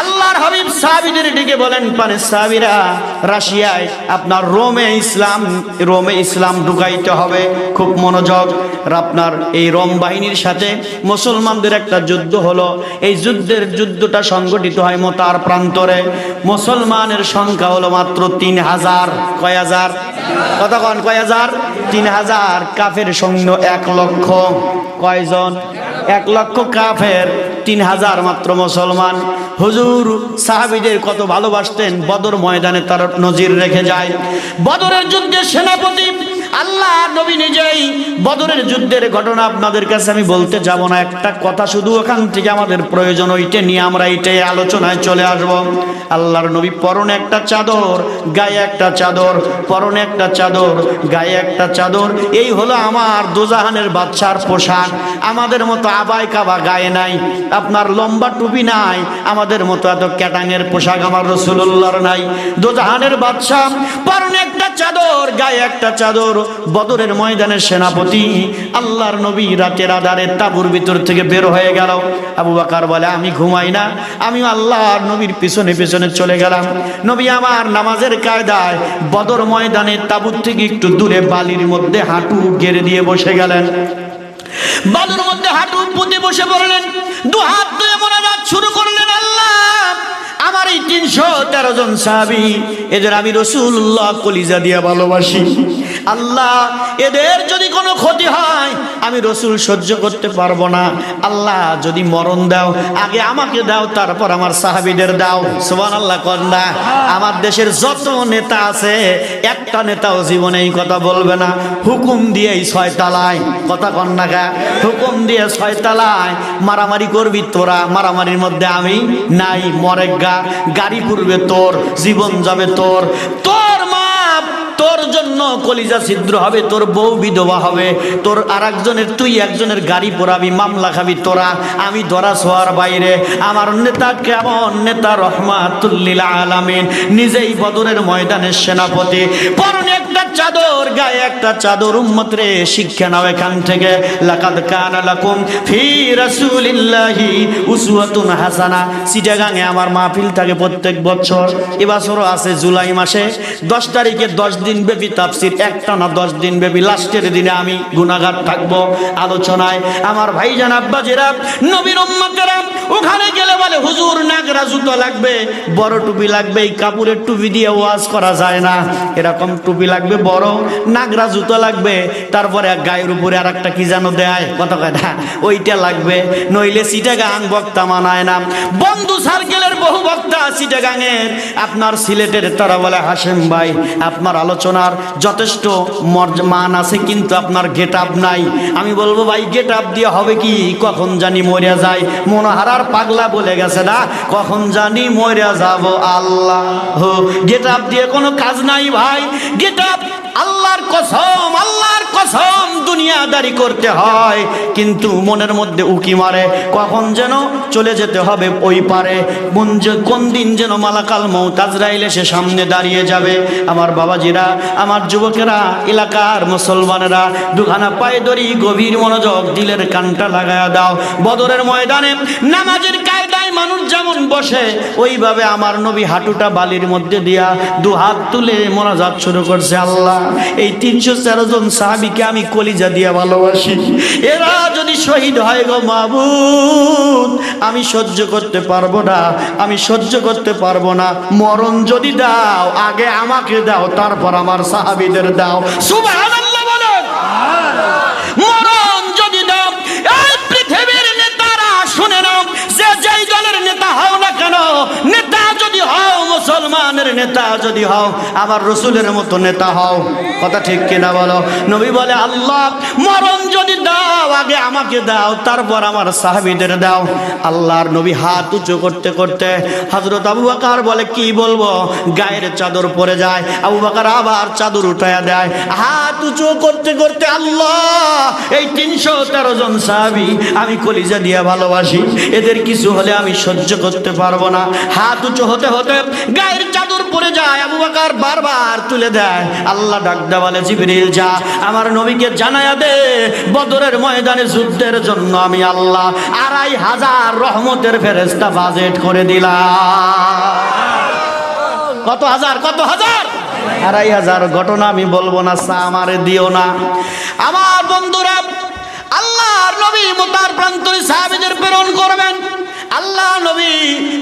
আল্লাহর হাবিব সাহাবিদের দিকে বলেন পানে সাহাবিরা রাশিয়ায় আপনার রোমে ইসলাম রোমে ইসলাম ঢুকাইতে হবে। খুব মনোযোগ। আপনার এই রোম বাহিনীর সাথে মুসলমানদের একটা যুদ্ধ হলো। এই যুদ্ধের যুদ্ধটা সংগঠিত হয় মোতার প্রান্তরে। মুসলমানের সংখ্যা হলো মাত্র তিন হাজার। কয় হাজার? কতক্ষণ কয় হাজার? তিন হাজার। কাফের সৈন্য এক লক্ষ। কয়জন? এক লক্ষ কাফের, তিন হাজার মাত্র মুসলমান। হুজুর, সাহাবিদের কত ভালোবাসতেন? বদর ময়দানে তার নজির রেখে যায়। বদরের যুদ্ধে সেনাপতি আল্লাহ নবী নিজেই বদরের যুদ্ধের ঘটনা আপনাদের কাছে আমি বলতে যাব না। একটা কথা শুধু ওখান থেকে আমাদের প্রয়োজন, ওইটা নিয়ে আমরা এইটাই আলোচনায় চলে আসব। আল্লাহর নবী পরনে একটা চাদর, গায়ে একটা চাদর, পরনে একটা চাদর, গায়ে একটা চাদর। এই হলো আমার দোজাহানের বাচ্চার পোশাক। আমাদের মতো আবাই কাবা গায়ে নাই, আপনার লম্বা টুপি নাই, আমাদের মতো এত ক্যাটাঙের পোশাক আমার রসুল্লাহর নাই। দোজাহানের বাচ্চা, পরনে একটা চাদর, গায়ে একটা চাদর বদরের ময়দানের সেনাপতি। আল্লাহর নবী রাতের আধারে তাবুর ভিতর থেকে বের হয়ে গেল। আবু বাকার বলে, আমি ঘুমাই না। আমি আল্লাহর নবীর পিছনে পিছনে চলে গেলাম। নবী আমার নামাজের কায়দায় বদর ময়দানে তাবুর থেকে একটু দূরে বালির মধ্যে হাঁটু গেড়ে দিয়ে বসে গেলেন। বালুর মধ্যে হাঁটু পুঁতে বসে পড়লেন। দু হাত ধুয়ে মোনাজাত শুরু করলেন আল্লাহ। আমার এই তিনশো তেরো জন সাহাবি, এদের আমি রসুল্লাহ কলিজা দিয়া ভালোবাসি। আল্লাহ, এদের যদি কোনো ক্ষতি হয়, আমি রসুল সহ্য করতে পারব না। আল্লাহ, যদি মরণ দাও, আগে আমাকে দাও, তারপর আমার সাহাবিদের দাও। সোমান আল্লাহ কন্যা আমার দেশের যত নেতা আছে, একটা নেতাও জীবনে এই কথা বলবে না। হুকুম দিয়ে এই ছয় তালায়। কথা কন্যাকা হুকুম দিয়ে ছয় তালায় মারামারি করবি তোরা। মারামারির মধ্যে আমি নাই মরেগা গাড়ি পুরবে তোর, জীবন যাবে তোর। তোর মা তোর জন্য কলিজা ছিদ্র হবে, তোর বউ বিধবা হবে, তোর আর একজনের তুই একজনের গাড়ি পোড়াবি, মামলা খাবি তোরা, আমি ধরা ছোয়ার বাইরে। আমার নেতা কেমন? নেতা রহমাতুল্লিল আলামিন। নিজেই বদরের ময়দানের সেনাপতি। পরনে একটা চাদর, গায়ে একটা চাদর শিক্ষা নাও এখান থেকে। লাকাদ লাকুম ফি রাসূলিল্লাহি উসওয়াতুন হাসানা। আমার মাহফিল থাকে প্রত্যেক বছর। এবছরও আছে জুলাই মাসে। দশ তারিখে দশ দিন ব্যাপী তাফসির, একটা না দশ দিন ব্যাপী। লাস্টের দিনে আমি গুনাগার থাকব আলোচনায়। আমার ভাইজান আব্বাজিরা, নবীর উম্মতেরা ওখানে গেলে বলে, হুজুর, নাগরা জুতো লাগবে, বড় টুপি লাগবে, এই কাপড়ের টুপি দিয়ে ওয়াজ করা যায় না। এরকম টুপি লাগবে, বড়, নাগরা জুতো লাগবে, তারপরে গায়ের উপরে আর একটা কি যেন দেয়, কত কথা ওইটা লাগবে। নইলে সিটা সিটাগাং বক্তা মানায় না। বন্ধু সার্কেলের বহু বক্তা সিটা সিটাগাংয়ের আপনার সিলেটের তারা বলে হাসেম ভাই, আপনার আলোচনার যথেষ্ট মান আছে, কিন্তু আপনার গেট আপ নাই। আমি বলব, ভাই, গেট আপ দিয়ে হবে কি? কখন জানি মরিয়া যায়। মনোহারার পাগলা বলে গেছে না? কখন জানি মরিয়া যাব আল্লাহ। গেট আপ দিয়ে কোনো কাজ নাই ভাই। গেট আপ আল্লাহর কসম আল্লাহর কসম দুনিয়াদারি করতে হয়। কিন্তু মনের মধ্যে উকি মারে, কখন যেন চলে যেতে হবে ওই পারে। কোন দিন যেন মালাকাল মৌতাজরাইলে সে সামনে দাঁড়িয়ে যাবে। আমার বাবাজিরা, আমার যুবকেরা, এলাকার মুসলমানেরা, দুখানা পায়ে ধরি গভীর মনোযোগ দিলের কানটা লাগায়া দাও। বদরের ময়দানে নামাজের কায়দায় মানুষ যেমন বসে, ওইভাবে আমার নবী হাঁটুটা বালির মধ্যে দিয়া দু হাত তুলে মোনাজাত শুরু করছে আল্লাহ। এই তিনশো তেরো জন সাহাবিকে আমি কলিজা দিয়া ভালোবাসি। এরা যদি শহীদ হয় গো মাবুদ আমি সহ্য করতে পারব না, আমি সহ্য করতে পারব না। মরণ যদি দাও, আগে আমাকে দাও, তারপর আমার সাহাবিদের দাও। নেতারা শুনে নাও, যে যেই দলের নেতা হও না কেন হও মুসলমানের নেতা, যদি হও আমার রসুলের মতো নেতা হও। কথা ঠিক কিনা বলো? নবী বলে, আল্লাহ, মরণ যদি দাও, আগে আমাকে দাও, তারপর আমার সাহাবিদের দাও। আল্লাহর নবী হাত উঁচু করতে করতে হজরত আবু বাকার বলে, কি বলব? গায়ের চাদর পরে যায়, আবু বাকার আবার চাদর উঠায়া দেয়। হাত উঁচু করতে করতে, আল্লাহ, এই তিনশো তেরো জন সাহাবি আমি কলিজা দিয়া ভালোবাসি। এদের কিছু হলে আমি সহ্য করতে পারব না। হাত উঁচু হতে হতে গায়ের চাদর দূর পড়ে যায়, আবু বাকার বারবার তুলে দেয়। আল্লাহ ডাকদা বলে, জিবরিল, যা। আমার নবীকে জানায়া দে, বদরের ময়দানে যুদ্ধের জন্য আমি আল্লাহ আড়াই হাজার রহমতের ফেরেস্তা বাজেট করে দিলাম। কত হাজার কত হাজার? আড়াই হাজার ঘটনা আমি বলব না, সা আমারে দিও না। আমার বন্ধুরা, আল্লাহর নবী মোতার প্রান্তরে সাহাবিদের প্রেরণ করবেন। আল্লাহ নবী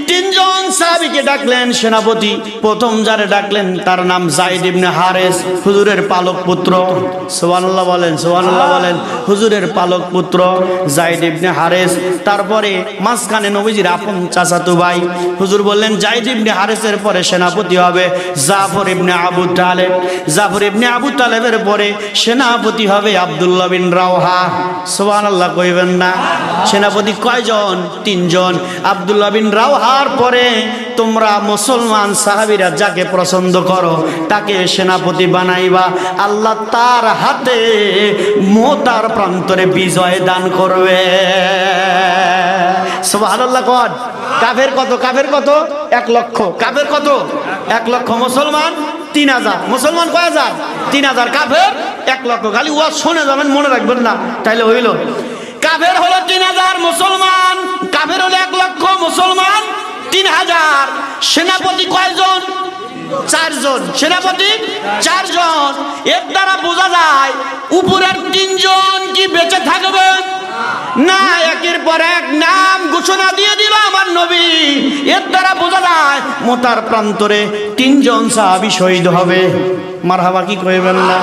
তিনজন সাহাবিকে ডাকলেন সেনাপতি। প্রথম যারে ডাকলেন তার নাম জাইদ ইবনে হারেস, হুজুরের পালক পুত্র। সুবহানাল্লাহ বলেন সুবহানাল্লাহ বলেন, হুজুরের পালক পুত্র জাইদ ইবনে হারেস। তারপরে মাঝখানে নবীজির আপন চাচাতো ভাই, হুজুর বললেন জাইদ ইবনে হারেসের পরে সেনাপতি হবে জাফর ইবনে আবু তালেব। জাফর ইবনে আবু তালেবের পরে সেনাপতি হবে আব্দুল্লাহ বিন রাওহা। সুবহানাল্লাহ কইবেন না। সেনাপতি কয়জন? তিনজন। আব্দুল্লাহ বিন রাওহার পরে তোমরা মুসলমান সাহাবিরা যাকে পছন্দ করো, তাকে সেনাপতি বানাইবা। আল্লাহ তার হাতে মোতার প্রান্তরে বিজয় দান করবে। সুবহানাল্লাহ কর কাফের কত? কাফের কত? এক লক্ষ। কাফের কত? এক লক্ষ। মুসলমান তিন হাজার। মুসলমান কয় হাজার? তিন হাজার। কাফের এক লক্ষ। খালি ওয়া শুনে যাবেন, মনে রাখবেন না। তাইলে হইল। কাফের হলো তিন হাজার মুসলমান। কাফের হলো এক লক্ষ মুসলমান, তিন হাজার। সেনাপতি কয়জন? চারজন। সেনাপতি চারজন। এর দ্বারা বোঝা যায়, উপরের তিনজন কি বেঁচে থাকবে? না, একের পর এক নাম ঘোষণা দিয়ে দিল আমার নবী। এর দ্বারা বোঝা যায়, মোতার প্রান্তরে তিনজন সাহাবি শহীদ হবে। মারহাবা কি কইবেন না?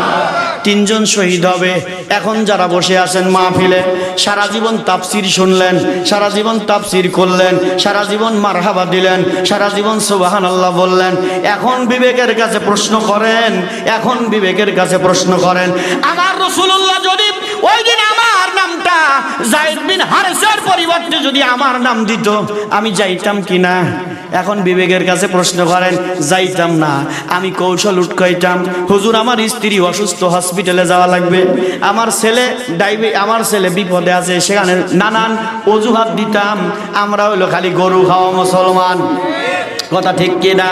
তিনজন শহীদ হবে। এখন যারা বসে আছেন মাহফিলে, সারা জীবন তাপসির শুনলেন, সারা জীবন তাপসির করলেন, সারা জীবন মারহাবা দিলেন, সারা জীবন সুবাহান আল্লাহ বললেন। এখন বিবেকের কাছে প্রশ্ন করেন, এখন বিবেকের কাছে প্রশ্ন করেন। আমার রসুল্লাহ যদি ওই নামটা জাইদ বিন হারেসের পরিবর্তে যদি আমার নাম দিত, আমি যাইতাম কি না? এখন বিবেকের কাছে প্রশ্ন করেন, যাইতাম না। আমি কৌশল উটকাইতাম। হুজুর, আমার স্ত্রী অসুস্থ হসপিটালে যাওয়া লাগবে। আমার ছেলে ডাইবে আমার ছেলে বিপদে আছে, সেখানে নানান অজুহাত দিতাম। আমরা হইল খালি গরু খাওয়া মুসলমান। কথা ঠিক কিনা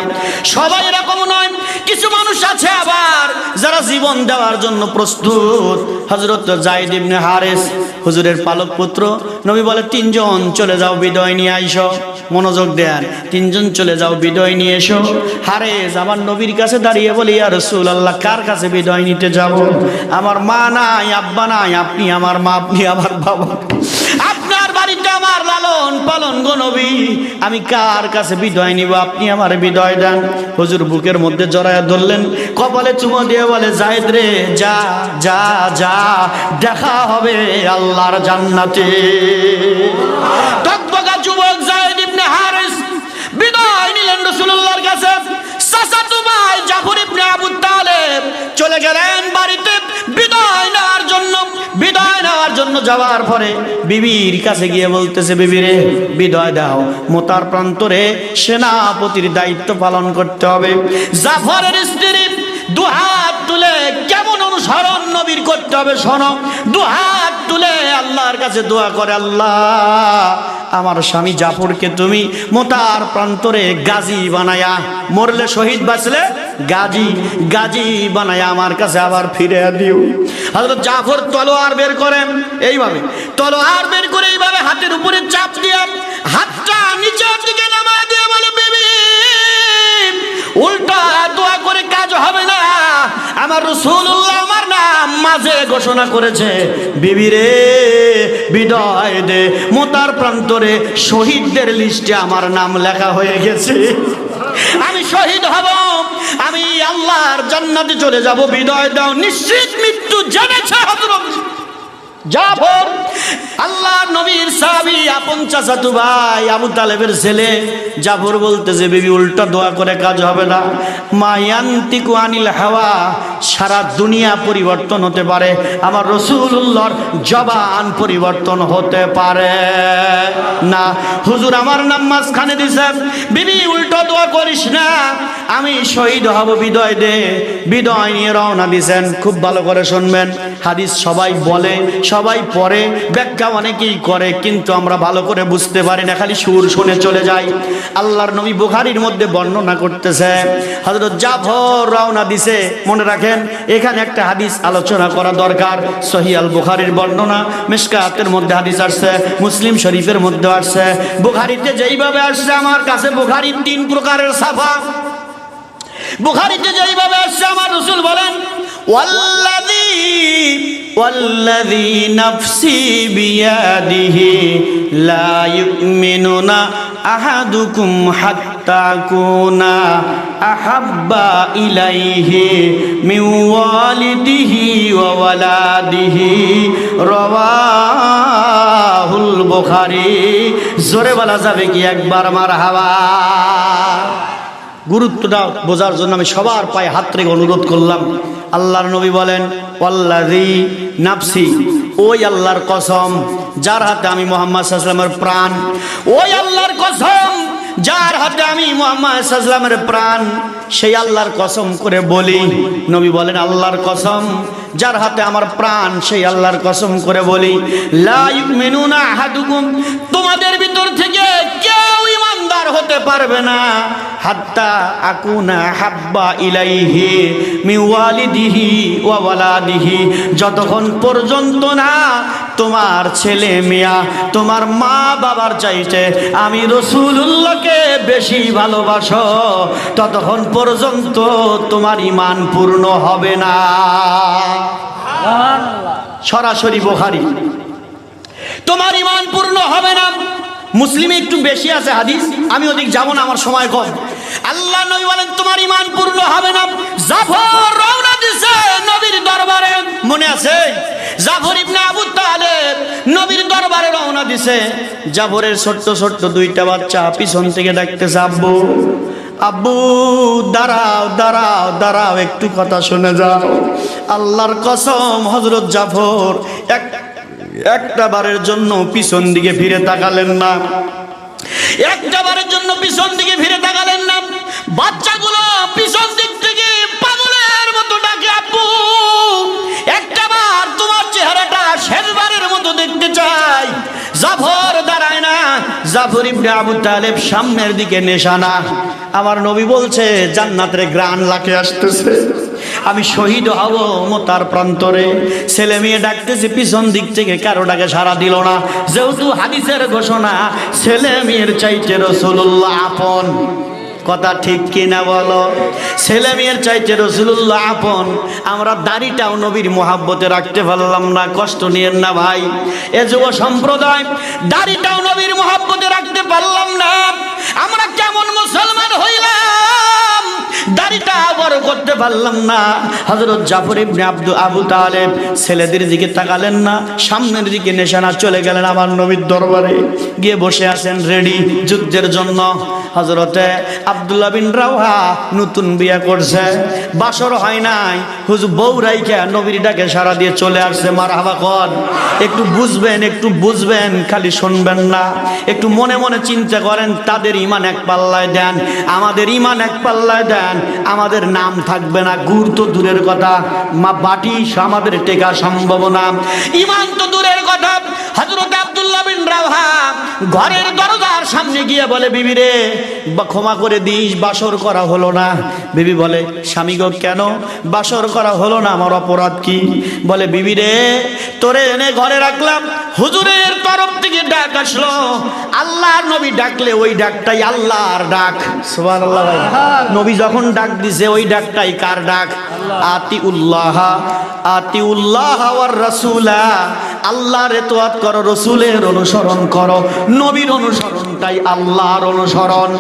সবাই এরকম নয়। কিছু মানুষ আছে আবার যারা জীবন দেওয়ার জন্য প্রস্তুত। হজরত জাইদ ইবনে হারেস, হুজুরের পালক পুত্র, নবী বলে, তিনজন চলে যাও, বিদয় নিয়ে আইসো, মনোযোগ দেন। তিনজন চলে যাও, বিদয় নিয়ে এসো। হারেস আমার নবীর কাছে দাঁড়িয়ে বলি আর রসুল আল্লাহ কার কাছে বিদয় নিতে যাব? আমার মা নাই, আব্বা নাই, আপনি আমার মা, আপনি আমার বাবা। লালন পালন গো আমি কার কাছে বিদয় নিব? আপনি আমার বিদয় দেন। হুজুর বুকের মধ্যে জড়ায় ধরলেন। কপালে চুমো দিয়ে বলে জায়েদ রে, যা যা যা, দেখা হবে আল্লাহর জান্নাতে। যুবক জায়েদ ইবনে হারিস বিদায় নিলেন রাসূলুল্লাহর কাছে। চাচাতো ভাই জাফর ইবনে আবু তালেব চলে গেলেন বাড়িতে। বিদায় নেওয়ার জন্য বিদায় নেওয়ার জন্য যাওয়ার পরে বিবির কাছে গিয়ে বলতেছে বিবিরে বিদায় দাও। মোতার প্রান্তরে সেনাপতির দায়িত্ব পালন করতে হবে। জাফরের স্ত্রী দুহাত তুলে কেমন অনুসরণ নবীর করতে হবে, শোনো। দুহাত তুলে আল্লাহর কাছে দোয়া করে, আল্লাহ আমার স্বামী জাফরকে তুমি মোতার প্রান্তরে গাজী বানায়া, মরলে শহীদ বাঁচলে গাজী গাজী বানায়া আমার কাছে আবার ফিরে দিও। হযরত জাফর তলোয়ার বের করেন, এইভাবে। তলোয়ার বের করে এইভাবে হাতের উপরে চাপ দিয়ে হাতটা নিচের দিকে নামায় দিয়ে বলে, বেবি উল্টা দোয়া করে কাজ হবে না। আমার রসুল্লাহ আমার নাম মাঝে ঘোষণা করেছে, বিবি রে, বিদয় দে। মোতার প্রান্তরে শহীদদের লিস্টে আমার নাম লেখা হয়ে গেছে। আমি শহীদ হব, আমি আল্লাহর জান্নাতে চলে যাব, বিদয় দাও, নিশ্চিত মৃত্যু জেনেছে হযরত জাফর আল্লাহ নবীর সাহাবী আপন ভাই, আবু তালেবের ছেলে। জাফর বিবি, উল্টা দোয়া করে কাজ হবে না। হাওয়া, সারা দুনিয়া পরিবর্তন হতে পারে। আমার রসুল্লাহর জবান পরিবর্তন হতে পারে। না, হুজুর, আমার নাম মাঝখানে দিছেন বিবি, উল্টো দোয়া করিস না। আমি শহীদ হব বিদয় দে। বিদয় নিয়ে রওনা দিছেন খুব ভালো করে শুনবেন। হাদিস সবাই বলে সবাই পড়ে, ব্যাখ্যা অনেকেই করে, কিন্তু আমরা ভালো করে বুঝতে পারি না, খালি সুর শুনে চলে যাই। আল্লাহর নবী বুখারির মধ্যে বর্ণনা করতেছে, হযরত জাফর রওনা দিছে, মনে রাখেন, এখানে একটা হাদিস আলোচনা করা দরকার, সহি আল বুখারির বর্ণনা মিশকাতের মধ্যে হাদিস আসছে, মুসলিম শরীফের মধ্যে আসছে। বুখারিতে যেইভাবে আসছে, আমার কাছে বুখারির তিন প্রকারের সাফা। বুখারিতে যেইভাবে আসছে, আমার রসুল বলেন জোরে বলা যাবে কি? একবার মারহাবা। গুরুত্বটা বোঝার জন্য আমি সবার পায়ে হাত রেখে অনুরোধ করলাম। আল্লাহর নবী বলেন অল্লাহি নাফসি ওই আল্লাহর কসম, যার হাতে আমি মোহাম্মদ সাল্লামের প্রাণ। ওই আল্লাহর কসম, যার হাতে আমি মোহাম্মদ সাল্লামের প্রাণ। সেই আল্লাহর কসম করে বলি, নবী বলেন, আল্লাহর কসম, যার হাতে আমার প্রাণ, সেই আল্লাহর কসম করে বলি, লা ইউমিনুনা আহাদুকুম তোমাদের ভিতর থেকে কেউ পারবে না। হাত্তা আকুনা হাব্বা ইলাইহি মি ওয়ালিদিহি ওয়া ওয়ালাদিহি। যতক্ষণ পর্যন্ত না তোমার ছেলে মিয়া তোমার মা বাবার চাইতে আমি রসুলুল্লাহকে বেশি ভালোবাসো ততক্ষণ পর্যন্ত তোমার ইমান পূর্ণ হবে না। সরাসরি বোখারি। তোমার ইমান পূর্ণ হবে না। মুসলিমে একটু বেশি আছে হাদিস, আমি ওদিক যাব না, আমার সময় কম। আল্লাহ নবী বলেন, তোমার ইমান পূর্ণ হবে না। জাফর রওনা দিছে নবীর দরবারে। মনে আছে? জাফর ইবনে আবু তালেব নবীর দরবারে রওনা দিছে। জাফরের ছোট্ট ছোট্ট দুইটা বাচ্চা পিছন থেকে ডাকতেছে আব্বু আব্বু, দাঁড়াও দাঁড়াও দাঁড়াও, একটু কথা শুনে যাও। আল্লাহর কসম হজরত জাফর এক একটা বারের জন্য পিছন দিকে ফিরে তাকালেন না। একটা বারের জন্য পিছন দিকে ফিরে তাকালেন না। বাচ্চাগুলো পিছন দিক থেকে পাগলের মতো ডাকে, আপু একটা বার তোমার চেহারাটা শেষবারের মতো দেখতে চাই। জাফর দাঁড়ায় না। জাফর ইবনে আবু তালেব সামনের দিকে নেশানা আমার নবী বলছে, জান্নাতের গ্রান লাকে আসতেছে। আমি শহীদ হব মোতার প্রান্তরে। ছেলে মেয়ে ডাকতেছে, পিছন দিক থেকে কারও ডাকে সারা দিল না। যেহেতু হাদিসের ঘোষণা, ছেলে মেয়ের চাইতে রসুল্লাহ আপন। কথা ঠিক কিনা বলো? ছেলে মেয়ের চাইতে রসুল্লাহ আপন। আমরা দাড়িটাও নবীর মোহাব্বতে রাখতে পারলাম না, কষ্ট নিয়েন না ভাই। এ যুব সম্প্রদায়, দাড়িটাও নবীর মোহাব্বতে রাখতে পারলাম না। আমরা কেমন মুসলমান হইলাম? দাড়িটা বড় করতে পারলাম না। হজরত জাফর ইবনে আব্দু আবু তালেব ছেলেদের দিকে তাকালেন না, সামনের দিকে নেশানা চলে গেলেন আমার নবীর দরবারে। গিয়ে বসে আছেন রেডি যুদ্ধের জন্য। হজরতে আব্দুল্লাহ বিন রাওহা নতুন বিয়ে করছে। বাসর হয় নাই। হুজুর বউ রাইখা নবীর ডাকে সারা দিয়ে চলে আসছে মার হাবা কর। একটু বুঝবেন একটু বুঝবেন, খালি শুনবেন না। একটু মনে মনে চিন্তা করেন, তাদের ইমান এক পাল্লায় দেন, আমাদের ইমান এক পাল্লায় দেন। আমাদের নাম থাকবে না, গুড় তো দূরের কথা, মা বাটি আমাদের টেকা সম্ভব না। ইমান তো দূরের কথা হজরত আব্দুল্লাহ বিন রাওহা ঘরের দরজার সামনে গিয়ে বলে, বিবি রে, বা ক্ষমা করে দিস, বাসর করা হলো না। বিবি বলে, স্বামী গো, কেন? বাসর করা হলো না, আমার অপরাধ কি? বলে, বিবি রে, তোরে এনে ঘরে রাখলাম, হুজুরের তরফ থেকে ডাক আসলো। আল্লাহর নবী ডাকলে ওই ডাকটাই আল্লাহর ডাক। নবী যখন ডাক দিছে ওই ডাকটাই কার ডাক? আতি উল্লাহ আতি উল্লাহ রাসূলা। আল্লাহর এতোয়াত করো রসুলের অনুসরণ করো। নবীর অনুসরণটাই আল্লাহর অনুসরণ।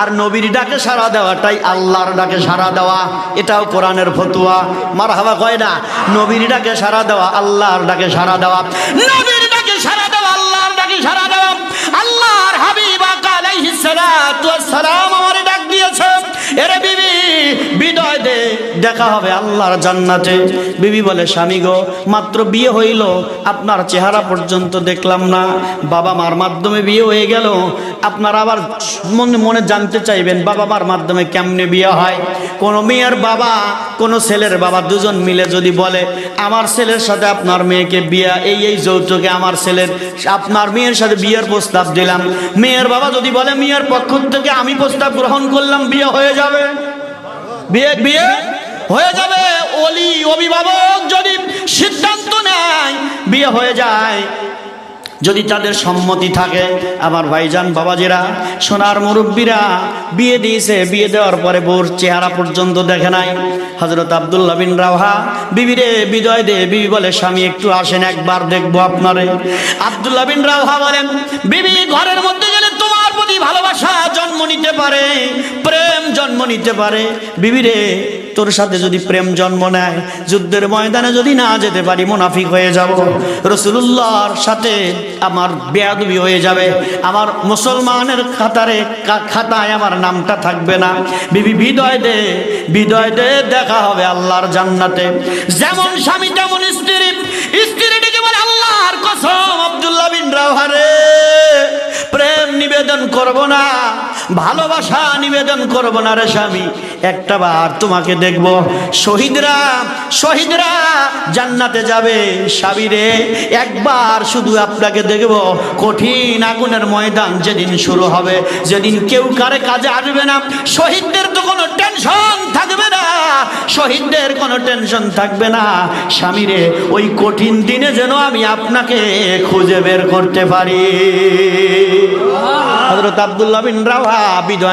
আর নবীর ডাকে সারা দেওয়াটাই আল্লাহর ডাকে সারা দেওয়া। এটাও কোরআনের ফতুয়া। মার হাওয়া কয় না? নবীর ডাকে সারা দেওয়া আল্লাহর ডাকে সারা দেওয়া। সারা দেওয়া আল্লাহর ডাকে সারা দেওয়া। আল্লাহর হাবিব কালাই সালাতু ওয়াস সালাম দেখা হবে আল্লাহর জান্নাতে। বিবি বলে, স্বামী গো, মাত্র বিয়ে হইল, আপনার চেহারা পর্যন্ত দেখলাম না। বাবা মার মাধ্যমে বিয়ে হয়ে গেল। আপনার আবার মনে মনে জানতে চাইবেন, বাবা মার মাধ্যমে কেমনে বিয়ে হয়? কোন মেয়ের বাবা, কোন ছেলের বাবা দুজন মিলে যদি বলে, আমার ছেলের সাথে আপনার মেয়েকে বিয়ে, এই এই যৌতুকে আমার ছেলের, আপনার মেয়ের সাথে বিয়ের প্রস্তাব দিলাম। মেয়ের বাবা যদি বলে, মেয়ের পক্ষ থেকে আমি প্রস্তাব গ্রহণ করলাম, বিয়ে হয়ে যাবে। বিয়ে বিয়ে? হয়ে যাবে অলি অভিভাবক যদি সিদ্ধান্ত নেয়, বিয়ে হয়ে যায়। যদি তাদের সম্মতি থাকে, আমার ভাইজান বাবাজিরা, সোনার মুরব্বীরা, বিয়ে দিয়েছে, বিয়ে দেওয়ার পরে বোর চেহারা পর্যন্ত দেখে নাই। হজরত আবদুল্লাহ বিন রাওহা বিবিরে বিদয় দে। বিবি বলে, স্বামী, একটু আসেন, একবার দেখব আপনারে। আবদুল্লাহ বিন রাওহা বলেন, বিবি, ঘরের মধ্যে গেলে তোমার প্রতি ভালোবাসা জন্ম নিতে পারে, প্রেম জন্ম নিতে পারে। বিবিরে তোর সাথে যদি প্রেম জন্ম নেয়, যুদ্ধের ময়দানে যদি না যেতে পারি, মুনাফিক হয়ে যাব। রসুল্লাহর সাথে আমার বেয়াদবি হয়ে যাবে। আমার মুসলমানের খাতারে খাতায় আমার নামটা থাকবে না। বিবি, বিদয় দে বিদয় দে, দেখা হবে আল্লাহর জান্নাতে। যেমন স্বামী, তেমন স্ত্রী। স্ত্রীটিকে বলে, আল্লাহর কসম, আব্দুল্লাহ বিন রাওহারে প্রেম নিবেদন করব না, ভালোবাসা নিবেদন করব না রে স্বামী। একটা বার তোমাকে দেখব। শহীদরা শহীদরা জান্নাতে যাবে। সাবিরে একবার শুধু আপনাকে দেখব। কঠিন আগুনের ময়দান যেদিন শুরু হবে, যেদিন কেউ কারে কাজে আসবে না। শহীদদের তো কোনো টেনশন থাকবে না, শহীদদের কোনো টেনশন থাকবে না। স্বামীরে, ওই কঠিন দিনে যেন আমি আপনাকে খুঁজে বের করতে পারি।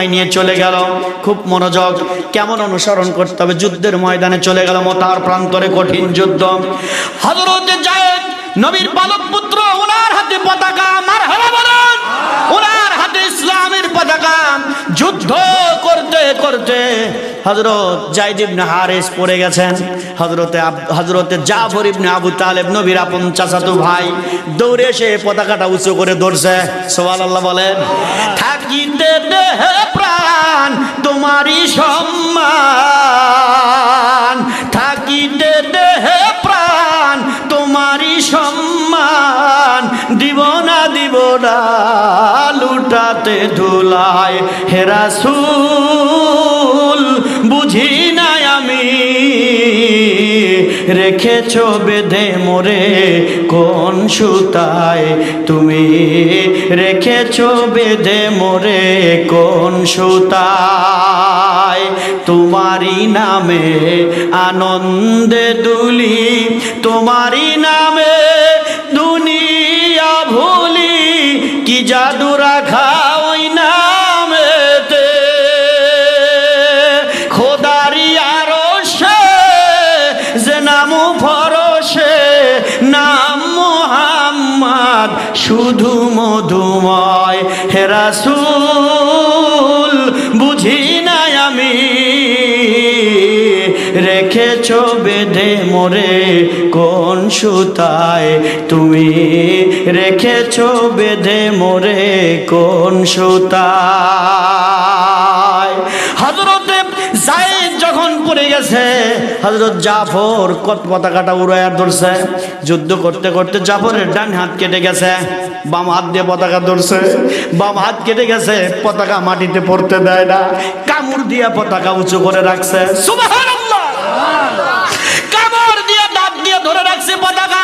নিয়ে চলে গেল। খুব মনোযোগ, কেমন অনুসরণ করতে হবে? যুদ্ধের ময়দানে চলে কঠিন যুদ্ধ। নবীর পালক পুত্র ওনার হাতে পতাকা মার হওয়া বলেন ওনার হাতে ইসলামের পতাকা। যুদ্ধ করতে করতে হজরত জাইদ ইবনে হারিস পড়ে গেছেন। হজরতে হজরতে জাফর ইবনে আবু তালেব নবীর আপন ভাই দৌড়ে এসে পতাকাটা উঁচু করে ধরছে। সুবহানাল্লাহ বলেন, থাকিতে দেহে প্রাণ তোমারই সম্মান। লুটাতে ধুলায় হেরাসুল বুঝি নাই আমি। রেখেছ বেঁধে মোরে কোন সুতায়? তুমি রেখেছ বেঁধে মোরে কোন সুতায়? তোমারই নামে আনন্দে দুলি, তোমারই নামে দুনিয়া ভুলি, কি জাদু শুধু মধুময় হেরাসুল বুঝি নাই আমি। রেখেছ বেঁধে মোরে কোন সুতায়? তুমি রেখেছ বেঁধে মোরে কোন সুতায়? পড়ে গেছে। হজরত জাফর কত পতাকাটা উড়াইয়া ধরছে। যুদ্ধ করতে করতে জাফরের ডান হাত কেটে গেছে। বাম হাত দিয়ে পতাকা ধরছে। বাম হাত কেটে গেছে, পতাকা মাটিতে পড়তে দেয় না। কামড় দিয়ে পতাকা উঁচু করে রাখছে। কামড় দিয়ে দাঁত দিয়ে ধরে রাখছে পতাকা।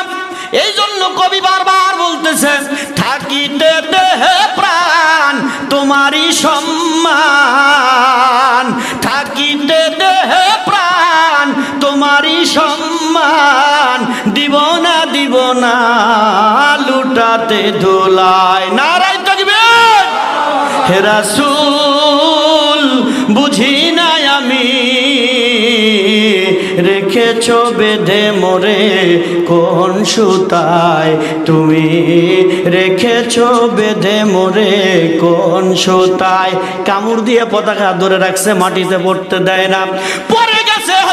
এই জন্য কবি বারবার বলতেছে থাকিতে দেহে প্রাণ তোমারই সম্মান। থাকিতে দেহে প্রাণ তোমারই সম্মান। দিব না দিব না, লুটাতে ধুলায়। নারায় থাকবে হেরাসুল বুঝি নাই আমি। রেখেছ বেঁধে মোরে কোন সুতায় তুমি? রেখেছ বেঁধে মোরে কোন সুতায়? কামড় দিয়ে পতাকা ধরে রাখছে, মাটিতে পড়তে দেয় না।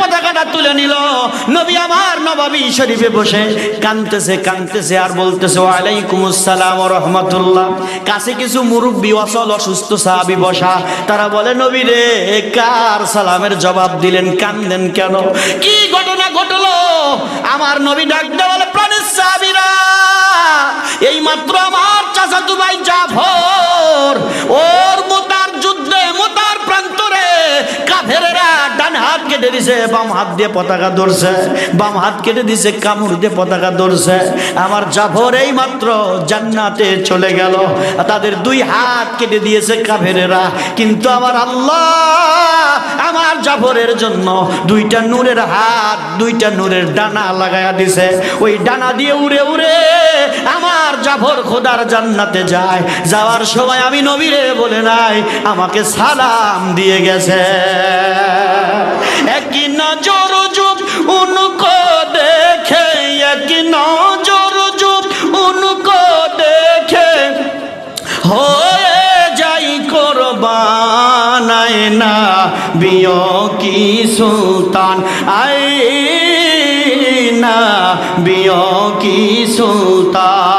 পতাকাটা তুলে নিল। নবী আমার নবাবী শরীফে বসে কানতেছে কানতেছে আর বলতেছে ওয়ালাইকুম আসসালাম রহমতুল্লাহ কাছে কিছু মুরব্বী অসল অসুস্থ সাহাবি বসা। তারা বলে, নবী রে, কার সালামের জবাব দিলেন? কান্দেন কেন? কি ঘটনা ঘটলো? আমার নবী ডাকতে বলে প্রাণের সাহাবিরা, এই মাত্র আমার চাচাতু ভাই জাফর, ওর মোতার যুদ্ধে প্রান্তরে কাফেরেরা ডান হাত কেটে দিছে, বাম হাত দিয়ে পতাকা ধরছে। বাম হাত কেটে দিছে, কামড় দিয়ে পতাকা ধরছে। আমার জাফর এই মাত্র জান্নাতে চলে গেল। তাদের দুই হাত কেটে দিয়েছে কাফেরেরা। কিন্তু আমার আল্লাহ আমার জাফরের জন্য দুইটা নূরের হাত, দুইটা নূরের ডানা লাগায়া দিছে। ওই ডানা দিয়ে উড়ে উড়ে আমার জাফর খোদার জান্নাতে যায়। যাওয়ার সময় আমি নবীরে বলে নাই, আমাকে সালাম দিয়ে গেছে। দিয়েছে একই নজর যুগ, উনকো দেখে, একই নজর যুগ, উনকো দেখে। হয়ে যাই করবানায় না, বিয় কি সুলতান? আই না, বিয় কি সুলতান?